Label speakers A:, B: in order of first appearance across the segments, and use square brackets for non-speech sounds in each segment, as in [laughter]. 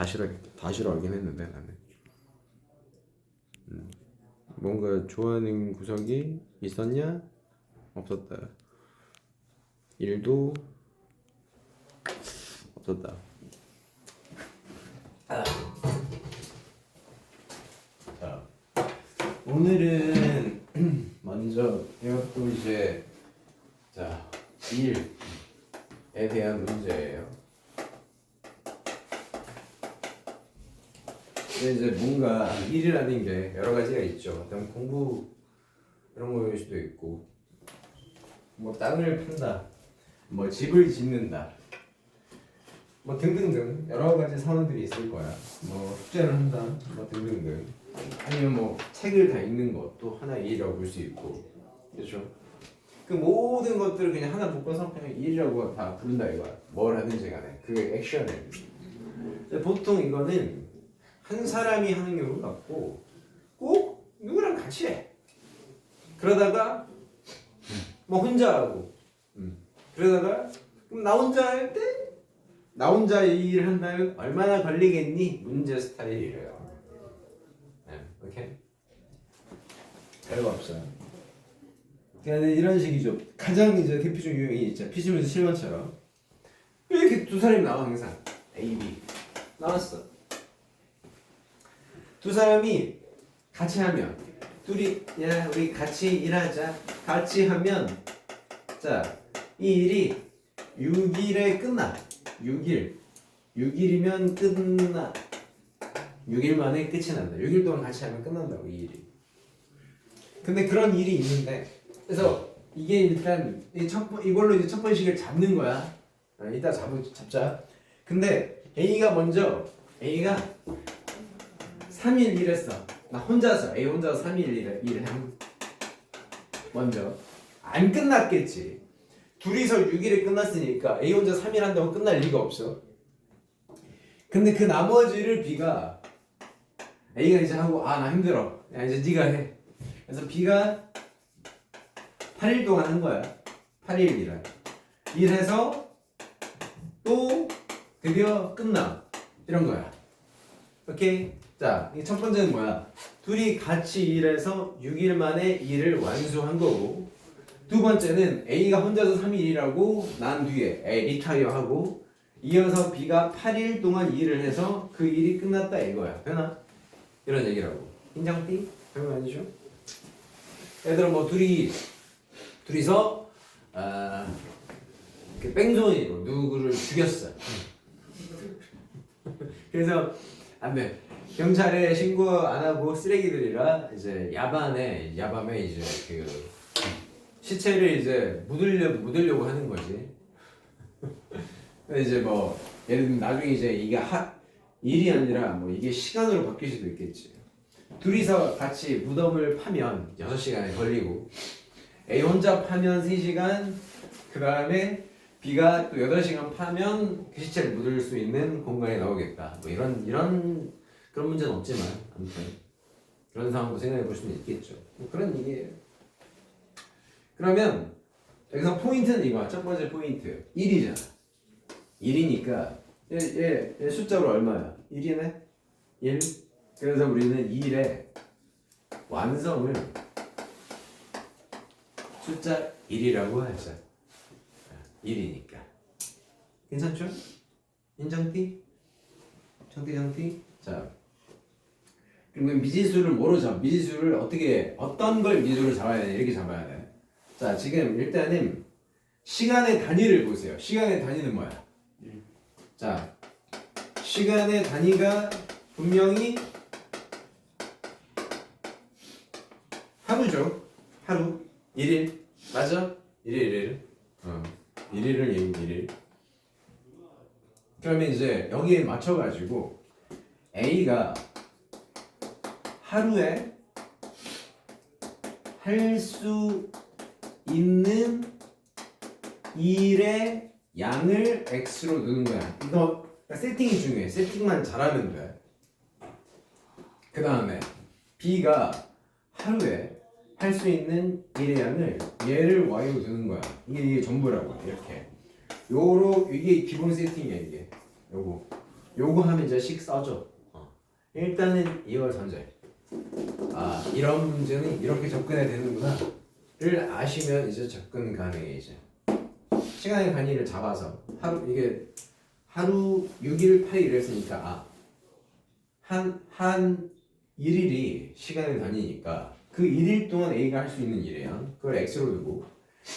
A: 다 싫어 다 싫어 하긴 했는데 나는. 음, 뭔가 좋아하는 구석이 있었냐? 없었다. 일도 없었다. 자 오늘은 [clears throat] 먼저 이것도 이제 자 일에 대한 문제예요. 이제 뭔가 일이라는 게 여러 가지가 있죠. 어떤 공부 이런 거일 수도 있고, 뭐 땅을 판다, 뭐 집을 짓는다, 뭐 등등등 여러 가지 상황들이 있을 거야. 뭐 숙제를 한다, 뭐 등등등. 아니면 뭐 책을 다 읽는 것도 하나의 일이라고 볼 수 있고, 그렇죠? 그 모든 것들을 그냥 하나 묶어서 그냥 일이라고 다 부른다 이거야. 뭘 하든지 간에 그 액션을. 근데 보통 이거는 한 사람이 하는 경우가 없고 꼭 누구랑 같이 해. 그러다가 뭐 혼자 하고, 음. 그러다가 그럼 나 혼자 할 때 나 혼자 이 일을 한다면 얼마나 걸리겠니? 문제 스타일이래요. 네, 오케이. 별거 없어요. 그냥 이런 식이죠. 가장 이제 대표적 유형이 있죠. 피지문서 7번처럼 이렇게 두 사람이 나와 항상 A, B 나왔어. 두 사람이 같이 하면 둘이 야 우리 같이 일하자. 같이 하면 자 이 일이 6일에 끝나. 6일 6일이면 끝나. 6일 만에 끝이 난다. 6일 동안 같이 하면 끝난다고 이 일이. 근데 그런 일이 있는데 그래서 이게 일단 이첫 이걸로 이제 첫 번씩을 잡는 거야. 아, 이따 잡 잡자. 근데 A가 먼저 A가 3일 일했어. 나 혼자서 A 혼자서 3일 일을 일을 한 먼저 안 끝났겠지. 둘이서 6일에 끝났으니까 A 혼자 3일 한다고 끝날 리가 없어. 근데 그 나머지를 B가 A가 이제 하고 아 나 힘들어. 야 이제 네가 해. 그래서 B가 8일 동안 한 거야. 8일 일을. 일해서 또 드디어 끝나. 이런 거야. 오케이? 자, 이 첫 번째는 뭐야? 둘이 같이 일해서 6일 만에 일을 완수한 거고 두 번째는 A가 혼자서 3일 일하고 난 뒤에 A 리타이어 하고 이어서 B가 8일 동안 일을 해서 그 일이 끝났다 이거야. 되나? 이런 얘기라고. 인정띠? 별거 아니죠? 얘들아 뭐 둘이 둘이서 아, 그 뺑소니로 누구를 죽였어. [laughs] 그래서 안 돼 경찰에 신고 안 하고 쓰레기들이라 이제 야반에 야밤에 이제 그 시체를 이제 묻으려 묻으려고 하는 거지. [laughs] 이제 뭐 예를 들면 나중에 이제 이게 하 일이 아니라 뭐 이게 시간으로 바뀔 수도 있겠지. 둘이서 같이 무덤을 파면 6시간에 걸리고 A 혼자 파면 3시간 그 다음에 B가 또 8시간 파면 그 시체를 묻을 수 있는 공간이 나오겠다 뭐 이런 이런 그런 문제는 없지만 아무튼 그런 상황도 생각해 볼 수는 있겠죠 뭐 그런 얘기예요 그러면 여기서 포인트는 이거야 첫 번째 포인트 1이잖아 1이니까 얘, 얘, 얘 숫자로 얼마야? 1이네? 1 그래서 우리는 2일에 완성을 숫자 1이라고 하자. 1이니까. 괜찮죠? 인정띠? 정띠 정띠? 자. 그러면 미지수를 잡? 미지수를 어떻게 어떤 걸 미지수로 잡아야 돼? 이렇게 잡아야 돼. 자, 지금 일단은 시간의 단위를 보세요. 시간의 단위는 뭐야? 자, 시간의 단위가 분명히 하루죠. 하루. 1일. 맞아? 1일, 1일. 어. 1일을 얘기 1일. 그러면 이제 여기에 맞춰가지고 A가 하루에 할 수 있는 일의 양을 X로 넣는 거야. 이거 세팅이 중요해. 세팅만 잘하면 돼. 그 다음에 B가 하루에 할 수 있는 일의 양을 얘를 y로 두는 거야. 이게, 이게 전부라고 이렇게. 요로 이게 기본 세팅이야 이게. 요거 요거 하면 이제 식 써줘. 어. 일단은 이걸 던져요. 아 이런 문제는 이렇게 접근해야 되는구나를 아시면 이제 접근 가능해 이제. 시간의 단위를 잡아서 하루 이게 하루 6일 8일 이랬으니까 아한한 일일이 시간의 단위니까 그 일일 동안 A가 할 수 있는 양 그걸 X로 두고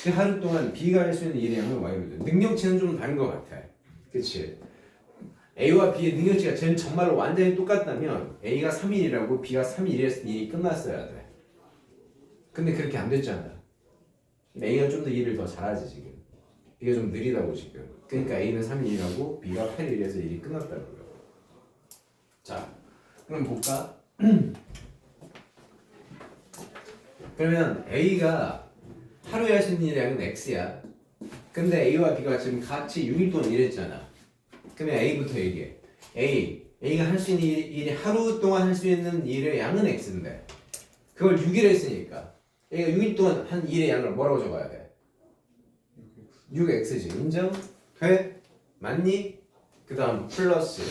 A: 그 하루 동안 B가 할 수 있는 양을 Y로 두. 능력치는 좀 다른 것 같아. 그치 A와 B의 능력치가 쟤는 정말로 완전히 똑같다면 A가 3일이라고 B가 3일이었을 때 일이 끝났어야 돼 근데 그렇게 안 됐잖아 A가 좀 더 일을 더 잘하지 지금 B가 좀 느리다고 지금 그러니까 A는 3일이라고 B가 8일이어서 일이 끝났다고요 자 그럼 볼까? [clears throat] 그러면 A가 하루에 할 수 있는 일의 양은 X야. 근데 A와 B가 지금 같이 6일 동안 일했잖아. 그러면 A부터 얘기해. A, A가 할 수 있는 일, 일이 하루 동안 할 수 있는 일의 양은 X인데 그걸 6일 했으니까 A가 6일 동안 한 일의 양을 뭐라고 적어야 돼? 6X지. 인정? 돼? 맞니? 그 다음 플러스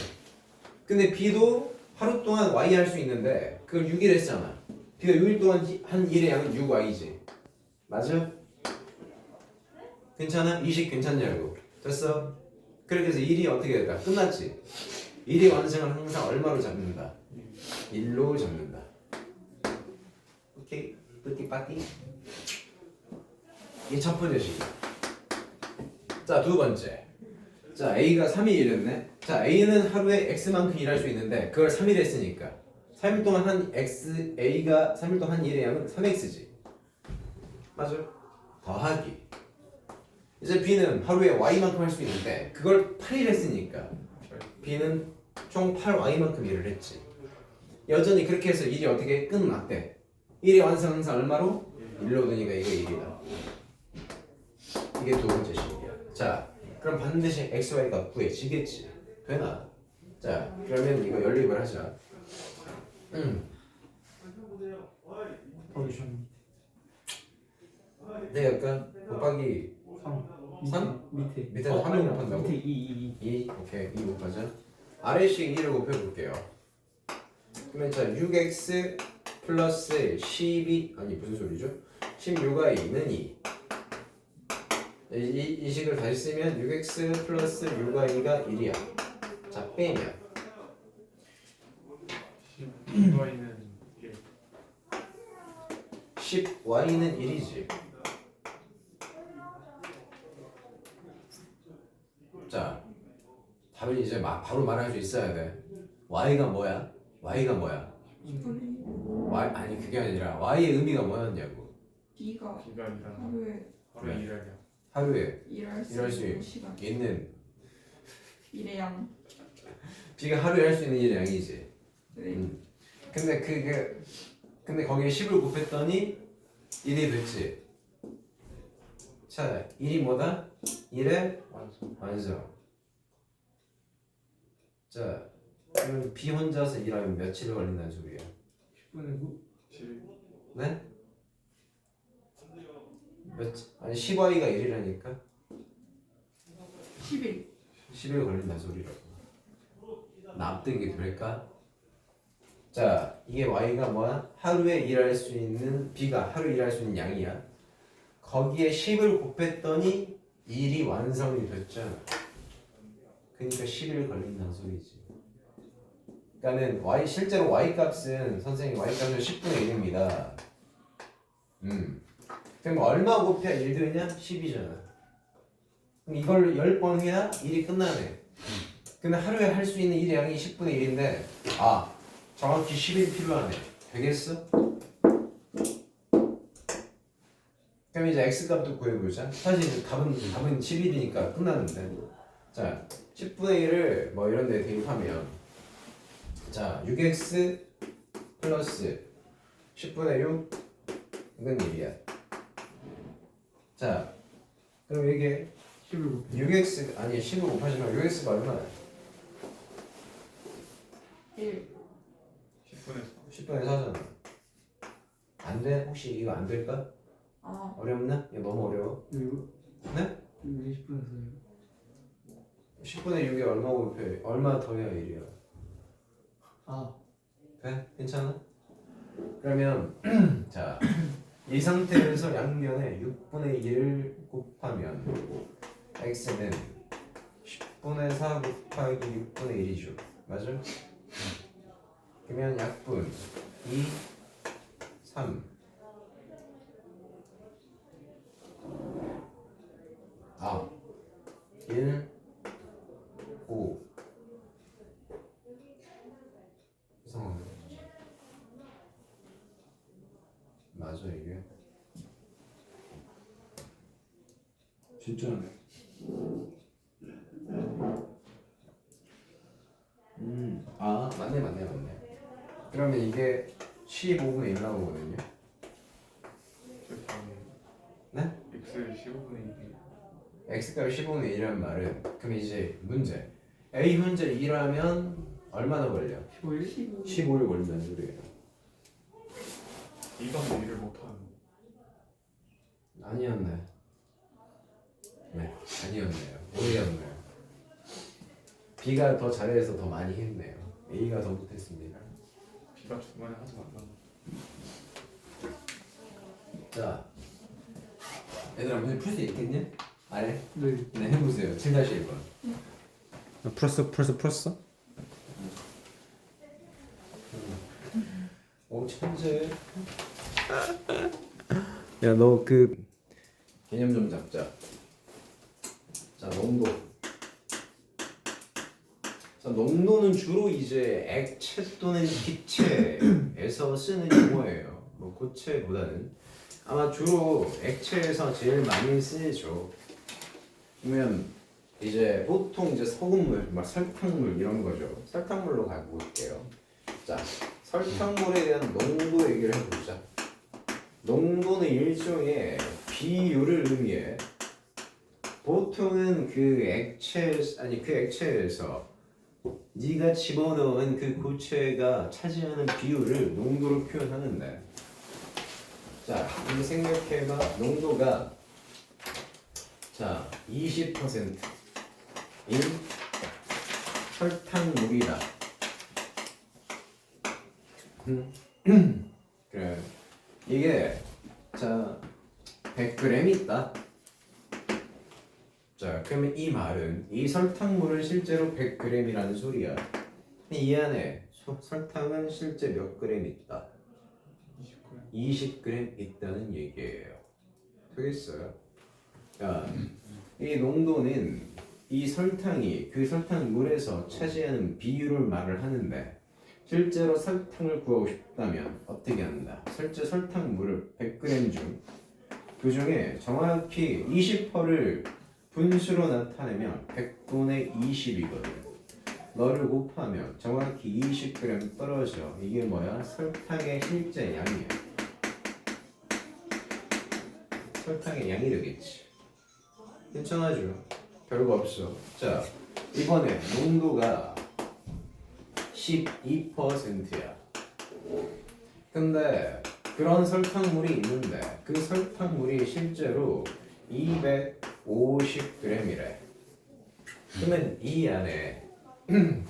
A: 근데 B도 하루 동안 Y 할 수 있는데 그걸 6일 했잖아. B가 6일 동안 히- 한 일의 양은 6Y지. 맞아? 괜찮아? 이식 괜찮냐고. 됐어? 그렇게 해서 일이 어떻게 될까? 끝났지? 일의 완성을 항상 얼마로 잡는다? 1로 잡는다. 오케이? 뿌띠빠띠? 이게 첫 번째 식. 자, 두 번째. 자, A가 3일 일했네. 자, A는 하루에 X만큼 일할 수 있는데 그걸 3일 했으니까 3일 동안 한 X A가 3일 동안 한 양은 3X지. 맞아? 더하기. 이제 B는 하루에 Y만큼 할 수 있는데 그걸 8일 했으니까 B는 총 8Y만큼 일을 했지. 여전히 그렇게 해서 일이 어떻게 끝났대. 일의 완성 항상 얼마로? 1로 두니까 이게 1이다. 이게 두 번째 식이야. 자, 그럼 반드시 XY가 구해지겠지. 되나? 자, 그러면 이거 연립을 하자. 음,
B: 포지션
A: 네, 약간 곱하기
B: 3
A: 삼?
B: 밑에
A: 밑에서
B: 어,
A: 삼을
B: 아니,
A: 곱한다고?
B: 밑에 2 2
A: 2, 오케이, 2 곱하자. 아래식 2를 곱해볼게요. 그러면 자, 6x 플러스 12, 아니 무슨 소리죠? 16가 2는 2. 이, 이, 이 식을 다시 쓰면 6x 플러스 6가 2가 1이야. 자, 빼면
C: 10y는 1
A: 10y는 1이지. 자, 답을 이제 막 바로 말할 수 있어야 돼. y가 뭐야? y가 뭐야? y 아니 그게 아니라 y의 의미가 뭐였냐고.
D: B가
C: B가 아니라
D: 하루에
C: 바로
A: 네.
C: 2를
A: 하루에
D: 일할 수
A: 일할 수
D: 있는 시간
A: 있는
D: 일의 양
A: b가 하루에 할 수 있는 일의 양이지.
D: 네.
A: 음. 근데 그게 근데 거기에 10을 곱했더니 1이 됐지. 자, 1이 뭐다? 1의
C: 완성
A: 완성. 자, 그럼 B 혼자서 일하면 며칠 걸린다는 소리야?
B: 10분의 9
C: 7
A: 네? 몇 아니 10y가 1이라니까
D: 10일
A: 10일 걸린다는 소리라고. 납득이 될까? 자, 이게 y가 뭐야? 하루에 일할 수 있는 B가 하루 일할 수 있는 양이야. 거기에 10을 곱했더니 일이 완성이 됐잖아. 그러니까 10일 걸린다는 소리지. 그러니까는 y 실제로 y 값은 선생님 y 값은 10분의 1입니다. 음. 그럼 얼마 곱해야 1 되냐? 10이잖아. 그럼 이걸 10번 해야 일이 끝나네. 근데 하루에 할 수 있는 일의 양이 10분의 1인데 아 정확히 10일 필요하네. 되겠어? 그럼 이제 x 값도 구해보자. 사실 답은 답은 10일이니까 끝났는데 자 10분의 1을 뭐 이런 데 대입하면 자 6x 플러스 10분의 6 이건 1이야. 자 그럼 이게
B: 10을 곱해
A: 6x 아니 10을 곱하시면 6x가 얼마야?
D: 1
C: 10분의
A: 10분의 4잖아. 안 돼? 혹시 이거 안 될까?
D: 아,
A: 어렵나? 이거 너무 어려워.
B: 그리고
A: 네?
B: 왜 10분의 4예요?
A: 10분의 6이 얼마 곱해? 얼마 더해야 1이야?
B: 아
A: 돼? 괜찮아? 그러면 [clears throat] 자, 이 상태에서 양면에 6분의 1 곱하면 x는 10분의 4 곱하기 6분의 1이죠. 맞아? 그러면 약분 2, 3 아, 1, 5 이상하네. 맞아 이게?
B: 진짜네.
A: 음아 맞네 맞네 맞네. 그러면 이게 15분의 1 나오거든요? 네?
C: X 15분의 1이
A: x가 15분의 1이라는 말은 그럼 이제 문제 a 문제 2라면 얼마나 걸려?
B: 15일?
D: 15
A: 15일 걸린다는 소리예요
C: 2가 1을 못하는
A: 아니었네 네 아니었네요. 오해였네요. B가 더 잘해서 더 많이 했네요. A가 더 못했습니다.
C: B가 중간에 하지 말라고.
A: 자 얘들아 문제 풀 수 있겠냐? 아래?
B: 네.
A: 네 해보세요. 7-1번 풀었어 풀었어 풀었어? 오 천재. 야 너 그 개념 좀 잡자. 자 농도. 자 농도는 주로 이제 액체 또는 기체에서 쓰는 용어예요. 뭐 고체보다는. 아마 주로 액체에서 제일 많이 쓰죠. 그러면 이제 보통 이제 소금물, 막 설탕물 이런 거죠. 설탕물로 가고 올게요. 자, 설탕물에 대한 농도 얘기를 해보자. 농도는 일종의 비율을 의미해. 보통은 그 액체 아니 그 액체에서 네가 집어넣은 그 고체가 차지하는 비율을 농도로 표현하는데. 자, 이제 생각해봐. 농도가 자, 20% 인 설탕물이다. 음. [clears throat] 그래. 이게 자 100g 있다. 자, 그러면 이 말은 이 설탕물은 실제로 100g이라는 소리야. 이 안에 소- 설탕은 실제 몇 g 있다.
C: 20g
A: 20g 있다는 얘기예요. 되겠어요? 자, 이 농도는 이 설탕이 그 설탕물에서 차지하는 비율을 말을 하는데 실제로 설탕을 구하고 싶다면 어떻게 한다? 실제 설탕물을 100g 중 그 중에 정확히 20%를 분수로 나타내면 100분의 20이거든. 너를 곱하면 정확히 20g 떨어져. 이게 뭐야? 설탕의 실제 양이야. 설탕의 양이 되겠지. 괜찮아죠? 별거 없어. 자, 이번에 농도가 12%야. 근데 그런 설탕물이 있는데 그 설탕물이 실제로 250g이래. 그러면 이 안에 [clears throat]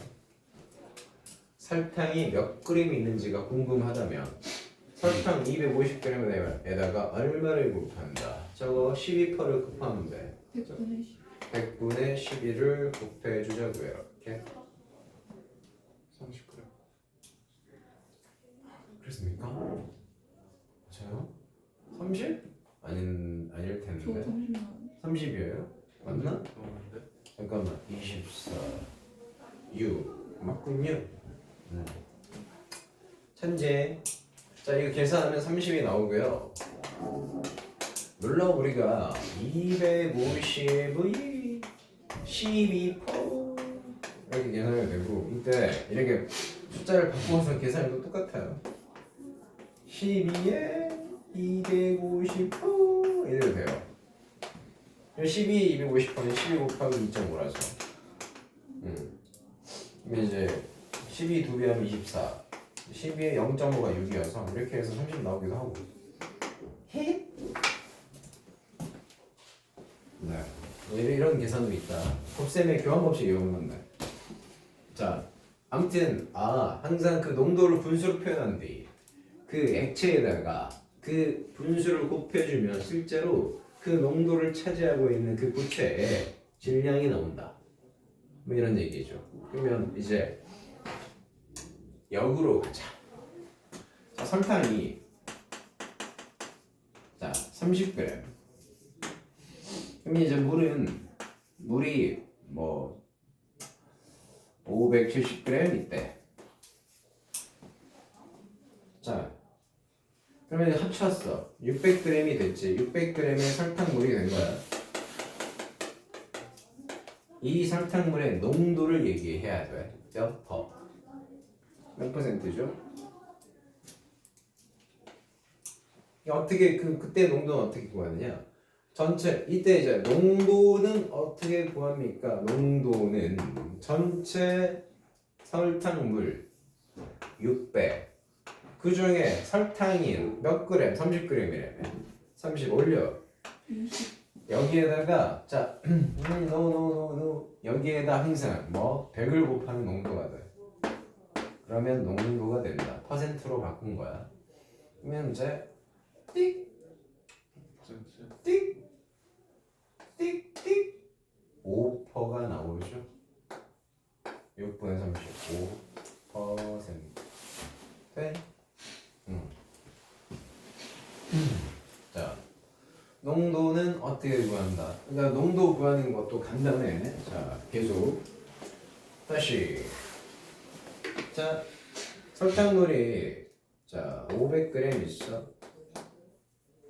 A: 설탕이 몇 그램 있는지가 궁금하다면 설탕 250g에다가 얼마를 곱한다. 저거 12%를 곱하면 돼.
D: 100분의 10
A: 100분의 11을 곱해 주자고요. 이렇게
C: 30g
A: 그렇습니까? 저요? 30? 아닌 아닐
D: 저
A: 텐데.
D: 30만
A: 30이에요? 맞나?
C: 넘었는데
A: 잠깐만. 24 6 맞군요. 음. 천재. 자 이거 계산하면 30이 나오고요. 물론 우리가 250의 12% 이렇게 계산해도 되고 이때 이렇게 숫자를 바꾸어서 계산해도 똑같아요. 12에 250% 이래도 돼요. 12, 250%는 12 곱하기 2.5라서 음. 이제 12두배 하면 24 12에 0.5가 6이어서 이렇게 해서 30 나오기도 하고 헷? 네 이런, 계산도 있다. 곱셈의 교환 법칙 이용한다. 자, 아무튼 아 항상 그 농도를 분수로 표현한대. 그 액체에다가 그 분수를 곱해주면 실제로 그 농도를 차지하고 있는 그 부채의 질량이 나온다. 뭐 이런 얘기죠. 그러면 이제 역으로 가자. 자, 설탕이 자 30g. 그럼 이제 물은 물이 뭐 570g 있대. 자, 그러면 이제 합쳤어. 600g이 됐지. 600g의 설탕물이 된 거야. 이 설탕물의 농도를 얘기해야 돼. 몇 퍼? 몇 퍼센트죠? 어떻게 그 그때 농도는 어떻게 구하느냐? 전체 이때 이제 농도는 어떻게 구합니까? 농도는 전체 설탕물 600. 그 중에 설탕이 몇 그램? 30g이라며. 30 올려.
D: 20
A: 여기에다가 자, 음, 노, 노, 노, 노. 여기에다 항상 뭐 100을 곱하는 농도가 돼. 그러면 농도가 된다. 퍼센트로 바꾼 거야. 그러면 이제 띡,
C: 퍼센트
A: 띡, 띡, 띡 5%가 나오죠. 6분의 35 퍼센트. 돼? 음. 자, 농도는 어떻게 구한다? 그러니까 농도 구하는 것도 간단해. 자, 계속 다시. 자, 설탕물이 자 500g 있어.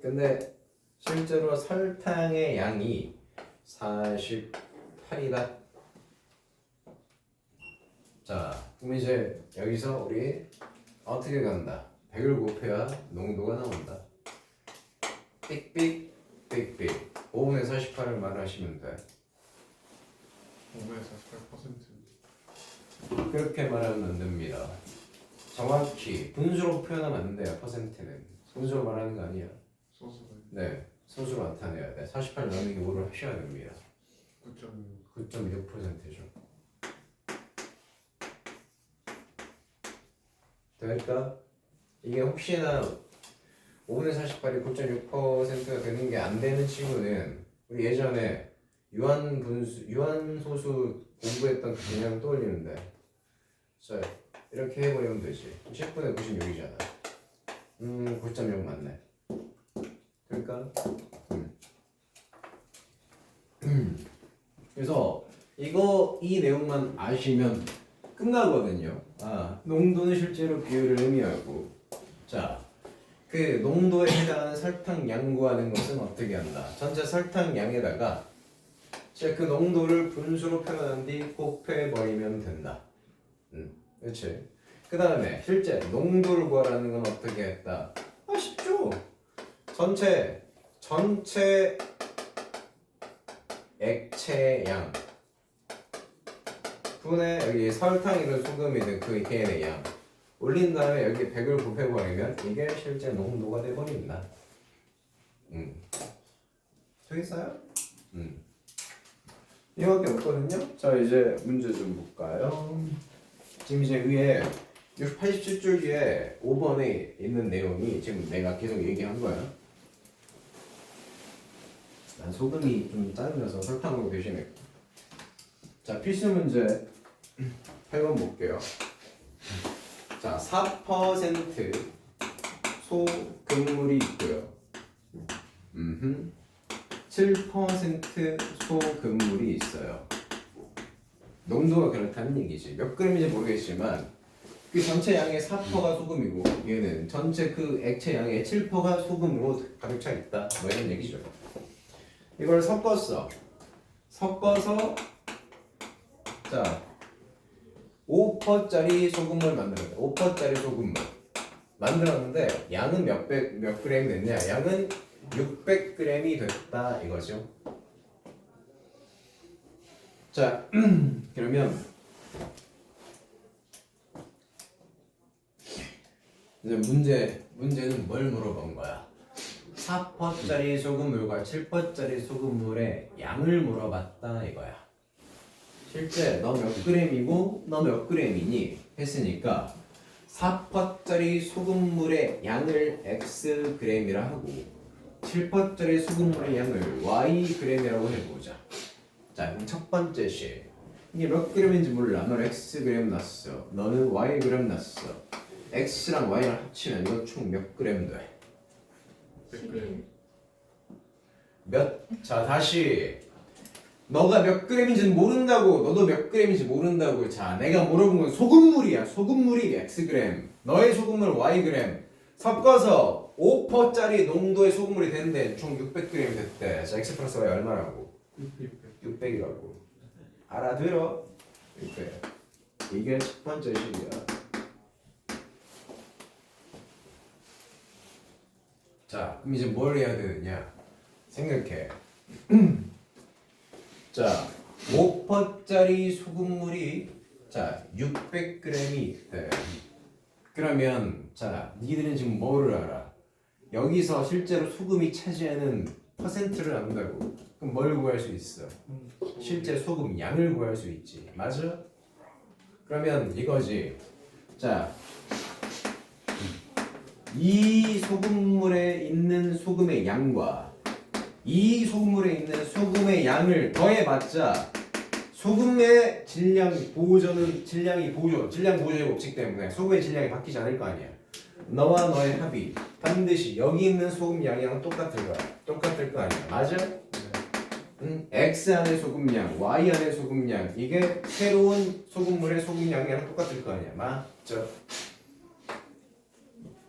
A: 근데 실제로 설탕의 양이 48이다. 자, 그럼 이제 여기서 우리 어떻게 간다? 100을 곱해야 농도가 나온다. 삑삑 삑삑 5분의 48을 말하시면 돼.
C: 5에서 8%
A: 그렇게 말하면 안 됩니다. 정확히 분수로 표현하면 안 돼요. 퍼센트는 분수로 말하는 거 아니야.
C: 소스가
A: 네, 소수로 나타내야 돼. 48 나누기 5를 하셔야 됩니다.
C: 9.6
A: 9.6%죠. 그러니까 이게 혹시나 5분의 48이 9.6%가 되는 게 안 되는 친구는 우리 예전에 유한 분수, 유한 소수 공부했던 그 개념 떠올리는데 자 이렇게 해버리면 되지 10분의 96이잖아 음 9.6 맞네 그러니까 음. 그래서 이거 이 내용만 아시면 끝나거든요. 아 농도는 실제로 비율을 의미하고 자. 그 농도에 해당하는 설탕 양 구하는 것은 어떻게 한다? 전체 설탕 양에다가 이제 그 농도를 분수로 표현한 뒤 곱해 버리면 된다. 음, 그렇지. 그 다음에 실제 농도를 구하라는 건 어떻게 했다? 전체 전체 액체 양 분의 여기 설탕이든 소금이든 그 개의 양 올린 다음에 여기 100을 곱해버리면 이게 실제 농도가 돼버린다. 음. 되겠어요? 음. 이밖에 없거든요. 자 이제 문제 좀 볼까요? 지금 이제 위에 87줄 위에 5번에 있는 내용이 지금 내가 계속 얘기한 거야. 난 소금이 좀 짜증나서 설탕으로 대신했고. 자 필수 문제 8번 볼게요. 자, 4% 소금물이 있고요. 음흠. 7% 소금물이 있어요. 농도가 그렇다는 얘기지. 몇 그램인지 모르겠지만 그 전체 양의 4%가 소금이고 얘는 전체 그 액체 양의 7%가 소금으로 가득 차 있다. 뭐 이런 얘기죠. 이걸 섞었어. 섞어서 자 5%짜리 소금물 만들었다. 5%짜리 소금물 만들었는데 양은 몇백 몇 그램 됐냐? 양은 600g이 됐다 이거죠. 자 [clears throat] 그러면 이제 문제 문제는 뭘 물어본 거야? 4퍼짜리 소금물과 7퍼짜리 소금물의 양을 물어봤다 이거야. 실제 너 몇 그램이고 너 몇 그램이니 했으니까 4퍼짜리 소금물의 양을 x 그램이라 하고 7퍼짜리 소금물의 양을 y 그램이라고 해보자. 자, 그럼 첫 번째 식. 이게 몇 그램인지 몰라. 넌 x 그램 났어. 너는 y 그램 났어. x랑 y랑 합치면 이거 총몇 그램 돼?
D: 11
A: 몇? 자 다시. 너가 몇 그램인지는 모른다고 너도 몇 그램인지 모른다고. 자 내가 물어본 건 소금물이야. 소금물이 x 그램 너의 소금물 y 그램. 섞어서 5%짜리 농도의 소금물이 되는데 총 600g이 됐대. 자 x 플러스 y 얼마라고? 600이라고. 알아들어? 600 이게 첫 번째 식이야 자 그럼 이제 뭘 해야 되느냐? 생각해. [clears throat] 자 5%짜리 소금물이 자 600g이 있대. 그러면 자 니들은 지금 뭐를 알아? 여기서 실제로 소금이 차지하는 퍼센트를 안다고. 그럼 뭘 구할 수 있어? 실제 소금 양을 구할 수 있지. 맞아? 그러면 이거지. 자 이 소금물에 있는 소금의 양과 이 소금물에 있는 소금의 양을 더해봤자 소금의 질량 보존은 질량이 보존 질량 보존의 법칙 때문에 소금의 질량이 바뀌지 않을 거 아니야. 너와 너의 합이 반드시 여기 있는 소금 양이랑 똑같을 거야. 똑같을 거 아니야. 맞아? 음, X 안의 소금량, Y 안의 소금량 이게 새로운 소금물의 소금량이랑 똑같을 거 아니야. 맞죠?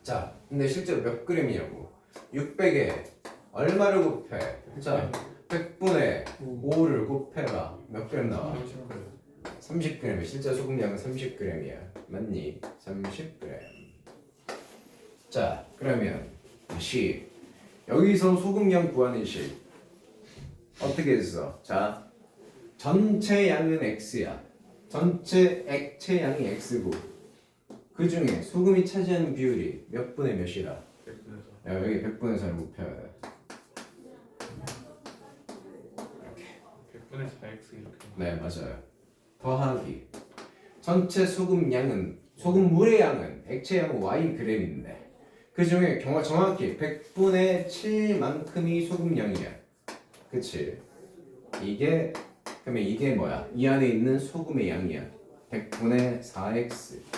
A: 자, 근데 실제로 몇 그램이냐고. 600에 얼마를 곱해? 자, 100분의 5를 곱해봐. 몇 그램 나와? 30g 실제 소금량은 30g이야. 맞니? 30g 자 그러면 다시. 여기서 소금량 구하는 식. 어떻게 했어? 자 전체 양은 x야. 전체 액체 양이 x고 그 중에 소금이 차지하는 비율이 몇 분의 몇이라? 야, 여기 100분의 4를 곱해야 돼
C: 100분의 4x 이렇게.
A: 네 맞아요. 더하기. 전체 소금 양은 소금 물의 양은 액체 양은 y 그램인데 그 중에 경화 정확히 100분의 7만큼이 소금 양이야. 그치? 이게 그러면 이게 뭐야? 이 안에 있는 소금의 양이야. 100분의 4x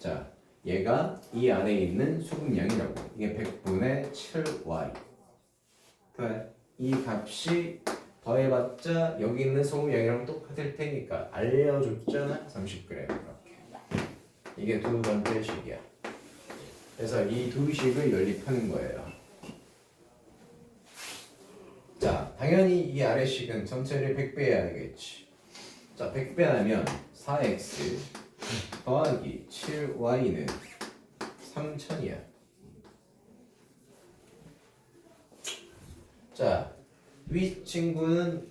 A: 자 얘가 이 안에 있는 소금 양이라고. 이게 100분의 7y 그래 이 값이 더해봤자 여기 있는 소금 양이랑 똑같을 테니까 알려줬잖아. 30g 이렇게. 이게 두 번째 식이야. 그래서 이 두 식을 연립하는 거예요. 자 당연히 이 아래 식은 전체를 100배 해야 되겠지. 자 100배 하면 4x 더하기 7y는 3000이야 자 위 친구는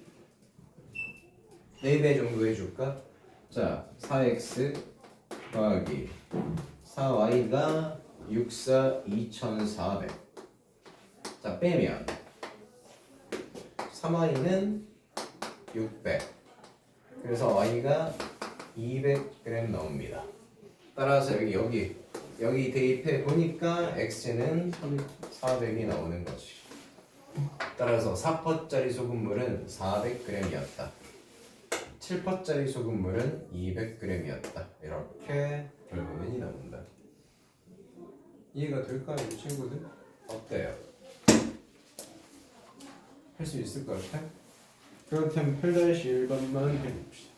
A: 4배 정도 해줄까? 자, 4x 더하기 4y가 64 2400. 자, 빼면 3y는 600. 그래서 y가 200g 나옵니다. 따라서 여기 여기 여기 대입해 보니까 x는 400이 나오는 거지. 따라서 4퍼짜리 소금물은 400g이었다. 7퍼짜리 소금물은 200g이었다. 이렇게 결국은이 나온다. 이해가 될까요, 이 친구들? 어때요? 할 수 있을 것 같아? 그렇다면 8-1번만 해봅시다.